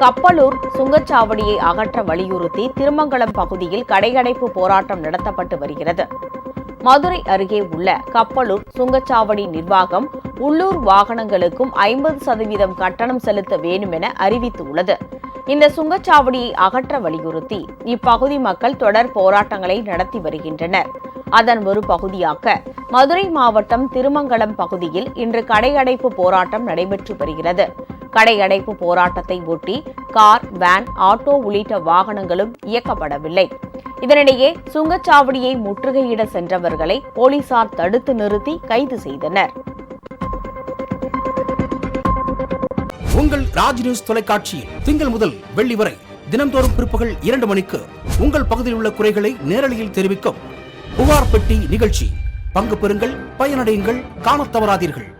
கப்பலூர் சுங்கச்சாவடியை அகற்ற வலியுறுத்தி திருமங்கலம் பகுதியில் கடையடைப்பு போராட்டம் நடத்தப்பட்டு வருகிறது. மதுரை அருகே உள்ள கப்பலூர் சுங்கச்சாவடி நிர்வாகம் உள்ளூர் வாகனங்களுக்கும் ஐம்பது சதவீதம் கட்டணம் செலுத்த வேண்டும் என அறிவித்துள்ளது. இந்த சுங்கச்சாவடியை அகற்ற வலியுறுத்தி இப்பகுதி மக்கள் தொடர் போராட்டங்களை நடத்தி வருகின்றனர். அதன் ஒரு பகுதியாக மதுரை மாவட்டம் திருமங்கலம் பகுதியில் இன்று கடையடைப்பு போராட்டம் நடைபெற்று வருகிறது. கடை அடைப்பு போராட்டத்தை ஒட்டி கார் வேன் ஆட்டோ உள்ளிட்ட வாகனங்களும் இயக்கப்படவில்லை. இதனிடையே சுங்கச்சாவடியை முற்றுகையிட சென்றவர்களை போலீசார் தடுத்து நிறுத்தி கைது செய்தனர். உங்கள் ராஜ் நியூஸ் தொலைக்காட்சியில் திங்கள் முதல் வெள்ளி வரை தினம்தோறும் பிற்பகல் இரண்டு மணிக்கு உங்கள் பகுதியில் உள்ள குறைகளை நேரலையில் தெரிவிக்கும் புகார் பெட்டி நிகழ்ச்சி. பங்கு பெறுங்கள் பயனடையுங்கள் காணத் தவறாதீர்கள்.